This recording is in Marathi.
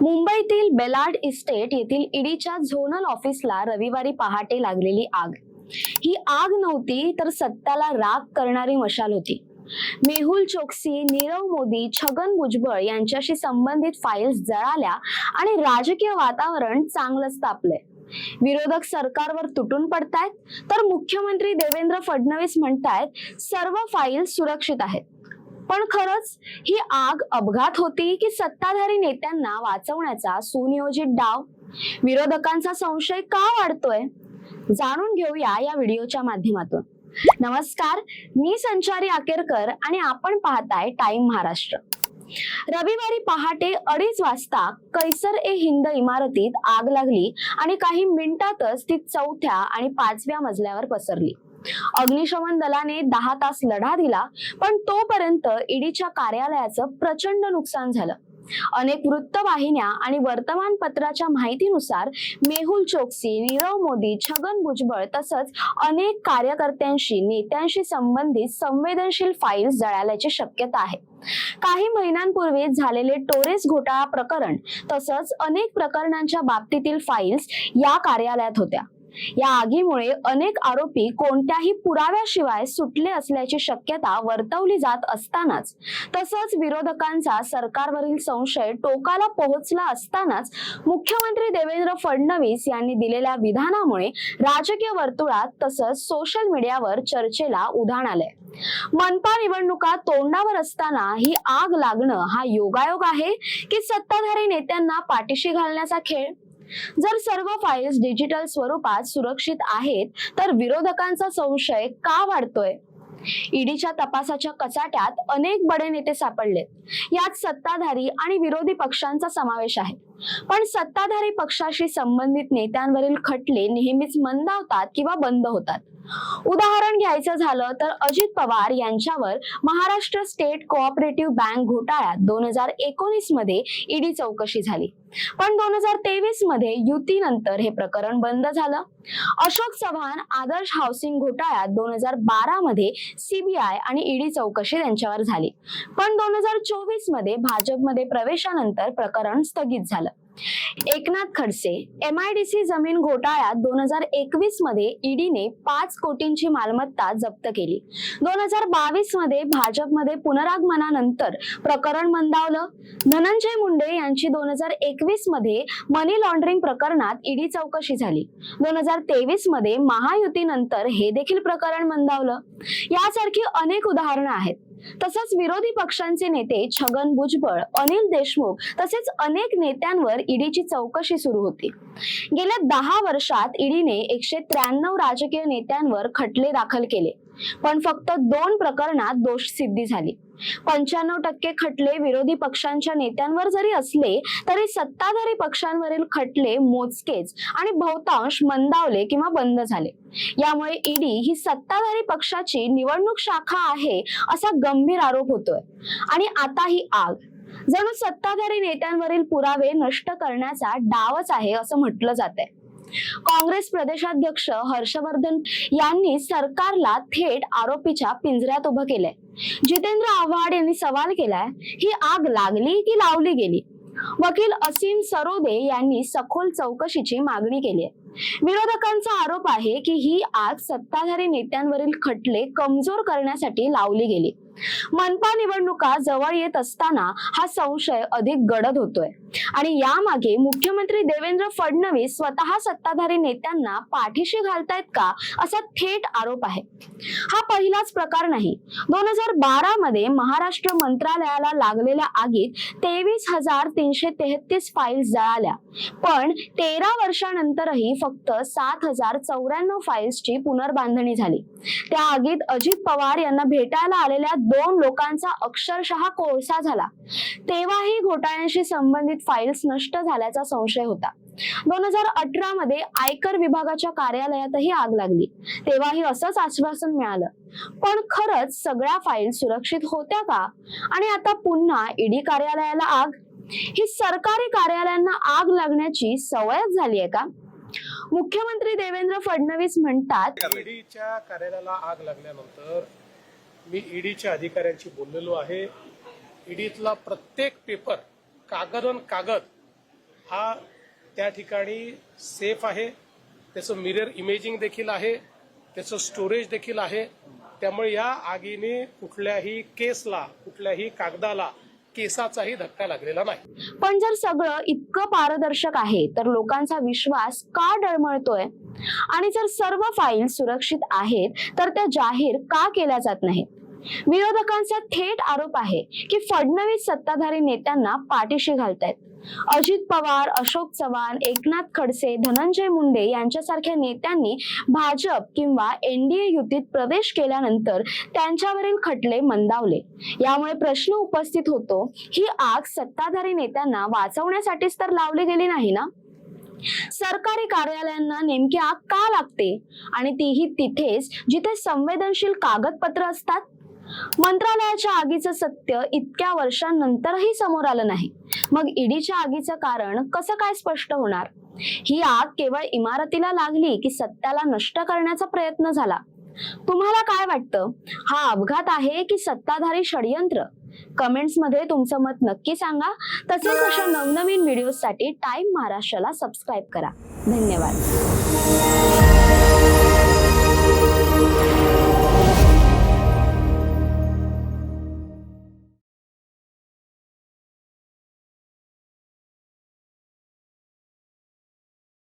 मुंबईतील बेलार्ड इस्टेट येथील ईडीच्या झोनल ऑफिसला रविवारी पहाटे लागलेली आग. ही आग नव्हती तर सत्ताला राग करणारी मशाल होती. मेहुल चोक्सी नीरव मोदी छगन भुजबळ यांच्याशी संबंधित फाईल्स जळाल्या आणि राजकीय वातावरण चांगलंच तापलंय. विरोधक सरकारवर तुटून पडतायत तर मुख्यमंत्री देवेंद्र फडणवीस म्हणतायत सर्व फाईल सुरक्षित आहेत. पण खरंच ही आग अपघात होती की सत्ताधारी नेत्यांना वाचवण्याचा सुनियोजित डाव? विरोधकांचा संशय का वाढतोय? जाणून घेऊया या व्हिडिओच्या माध्यमातून. नमस्कार मी संचारी आकेरकर आणि आपण पाहताय टाइम महाराष्ट्र. रविवारी पहाटे अडीच वाजता कैसर ए हिंद इमारतीत आग लागली आणि काही मिनिटातच ती चौथ्या आणि पाचव्या मजल्यावर पसरली. अग्निशमन दलाने दहा तास लढा दिला पण तोपर्यंत ईडीच्या कार्यालयाचं प्रचंड नुकसान झालं. अनेक वृत्तवाहिन्या आणि वर्तमानपत्राच्या माहितीनुसार मेहुल चोक्सी नीरव मोदी छगन भुजबळ तसंच अनेक कार्यकर्त्यांशी नेत्यांशी संबंधित संवेदनशील फाईल्स जळाल्याची शक्यता आहे. काही महिन्यांपूर्वी झालेले टोरेस घोटाळा प्रकरण तसंच अनेक प्रकरणांच्या बाबतीतील फाईल्स या कार्यालयात होत्या. या आगीमुळे अनेक आरोपी कोणत्याही पुराव्याशिवाय सुटले असल्याची शक्यता वर्तवली जात असतानाच. तसंच विरोधकांचा सरकारवरील संशय टोकाला पोहोचला असतानाच मुख्यमंत्री देवेंद्र फडणवीस यांनी दिलेल्या विधानामुळे राजकीय वर्तुळात तसंच सोशल मीडियावर चर्चेला उधाण आलंय. मनपा निवडणुका तोंडावर असताना ही आग लागणं हा योगायोग आहे की सत्ताधारी नेत्यांना पाठीशी घालण्याचा खेळ? जर सर्व फाईल्स डिजिटल स्वरूपात सुरक्षित आहेत तर विरोधकांचा संशय का वाढतोय? ईडीच्या तपासाच्या कचाट्यात अनेक बडे नेते सापडलेत. यात सत्ताधारी आणि विरोधी पक्षांचा समावेश आहे. पण सत्ताधारी पक्षाशी संबंधित नेत्यांवरील खटले नेहमीच मंदावतात किंवा बंद होतात. उदाहरण घ्यायचं झालं तर अजित पवार यांच्यावर महाराष्ट्र स्टेट कोऑपरेटिव्ह बँक घोटाळ्यात दोन हजार एकोणीसमध्ये ईडी चौकशी झाली. पण दोन हजार तेवीसमध्ये युतीनंतर हे प्रकरण बंद झालं. अशोक चव्हाण आदर्श हाऊसिंग घोटाळ्यात दोन हजार बारा मध्ये सीबीआय आणि ईडी चौकशी त्यांच्यावर झाली. पण दोन हजार चोवीसमध्ये भाजपमध्ये प्रवेशानंतर प्रकरण स्थगित झालं. 了。एकनाथ खडसे एम आयडीसी जमीन घोटाळ्यात दोन हजार एकवीसमध्ये ईडीने पाच कोटींची मालमत्ता जप्त केली. दोन हजार बावीसमध्ये भाजपमध्ये पुनरागमनानंतर प्रकरण मंदावलं. धनंजय मुंडे यांची दोन हजार एकवीसमध्ये मनी लॉन्ड्रिंग प्रकरणात ईडी चौकशी झाली. दोन हजार तेवीसमध्ये महायुतीनंतर हे देखील प्रकरण मंदावलं. यासारखी अनेक उदाहरणं आहेत. तसंच विरोधी पक्षांचे नेते छगन भुजबळ अनिल देशमुख तसेच अनेक नेत्यांवर ईडीची चौकशी सुरू होती. गेल्या दहा वर्षात ईडीने एकशे त्र्याण्णव राजकीय नेत्यांवर खटले दाखल केले. पण फक्त दोन प्रकरणात दोष सिद्धी झाली. पंच्याण्णव टक्के खटले विरोधी पक्षांच्या नेत्यांवर जरी असले तरी सत्ताधारी पक्षांवरील खटले मोजकेच आणि बहुतांश मंदावले किंवा बंद झाले. यामुळे ईडी ही सत्ताधारी पक्षाची निवडणूक शाखा आहे असा गंभीर आरोप होतोय. आणि आता ही आग. जणू सत्ताधारी नेत्यांवरील पुरावे नष्ट करण्याचा डावच आहे असं म्हटलं जात आहे काँग्रेस प्रदेशाध्यक्ष हर्षवर्धन यांनी सरकारला थेट आरोपीच्या पिंजऱ्यात उभं केलंय. जितेंद्र आव्हाड यांनी सवाल केलाय ही आग लागली की लावली गेली? वकील असीम सरोदे यांनी सखोल चौकशीची मागणी केली आहे. विरोधकांचा आरोप आहे की ही आग सत्ताधारी नेत्यांवरील खटले कमजोर करण्यासाठी लावली गेली. मनपा निवडणुका जवळ येत असताना हा संशय अधिक गडद होतोय. आणि यामागे मुख्यमंत्री देवेंद्र फडणवीस स्वतः सत्ताधारी नेत्यांना पाठीशी घालतायत का असा थेट आरोप आहे. हा पहिलाच प्रकार नाही. दोन हजार बारा मध्ये महाराष्ट्र मंत्रालयाला लागलेल्या आगीत तेवीस हजार तीनशे तेहतीस फाईल्स जळाल्या. पण तेरा वर्षानंतरही फक्त सात हजार चौऱ्याण्णव फाईल्सची पुनर्बांधणी झाली. त्या आगीत अजित पवार यांना भेटायला आलेल्या दोन लोकांचा अक्षरशः कोळसा झाला. तेव्हाही घोटाळ्यांशी संबंधित फाईल्स नष्ट झाल्याचा संशय होता. दोन हजार अठरा मध्ये आयकर विभागाच्या कार्यालयातही आग लागली. तेव्हाही असंच आश्वासन मिळालं. पण खरंच सगळ्या फाईल सुरक्षित होत्या का? आणि आता पुन्हा ईडी कार्यालयाला आग? ही सरकारी कार्यालयांना आग लागण्याची सवयच झाली आहे का? मुख्यमंत्री देवेंद्र फडणवीस म्हणतात ईडीच्या कार्यालयाला आग लागल्यानंतर मी ईडीच्या अधिकाऱ्यांशी बोललेलो आहे. ईडीतला प्रत्येक पेपर कागद अन कागद हा त्या ठिकाणी सेफ आहे. त्याचं मिरर इमेजिंग देखील आहे. त्याचं स्टोरेज देखील आहे. त्यामुळे या आगीने कुठल्याही केसला कुठल्याही कागदाला केसाचाही धक्का लागलेला नाही. पण जर सगळं इतकं पारदर्शक आहे तर लोकांचा विश्वास का डळमळतोय? आणि जर सर्व फाईल सुरक्षित आहेत तर त्या जाहीर का केल्या जात नाहीत? विरोधकांचा थेट आरोप आहे की फडणवीस सत्ताधारी नेत्यांना पाठीशी घालतायत. अजित पवार अशोक चव्हाण एकनाथ खडसे धनंजय मुंडे यांच्यासारख्या नेत्यांनी भाजप किंवा एनडीए युतीत प्रवेश केल्यानंतर त्यांच्यावरील खटले मंदावले. यामुळे प्रश्न उपस्थित होतो ही आग सत्ताधारी नेत्यांना वाचवण्यासाठीच तर लावली गेली नाही ना? सरकारी कार्यालयांना नेमकी आग का लागते? आणि तीही तिथेच जिथे संवेदनशील कागदपत्र असतात मंत्रालयाच्या आगीचं सत्य इतक्या वर्षांनंतरही समोर आलं नाही. मग ईडीच्या आगीचं कारण कसं काय स्पष्ट होणार? ही आग केवळ इमारतीला लागली की सत्याला नष्ट करण्याचा प्रयत्न झाला. तुम्हाला काय वाटतं? हा अपघात आहे की सत्ताधारी षडयंत्र? कमेंट्समध्ये तुमचं मत नक्की सांगा. तसेच अशा नवनवीन व्हिडिओसाठी टाइम महाराष्ट्राला सबस्क्राईब करा. धन्यवाद.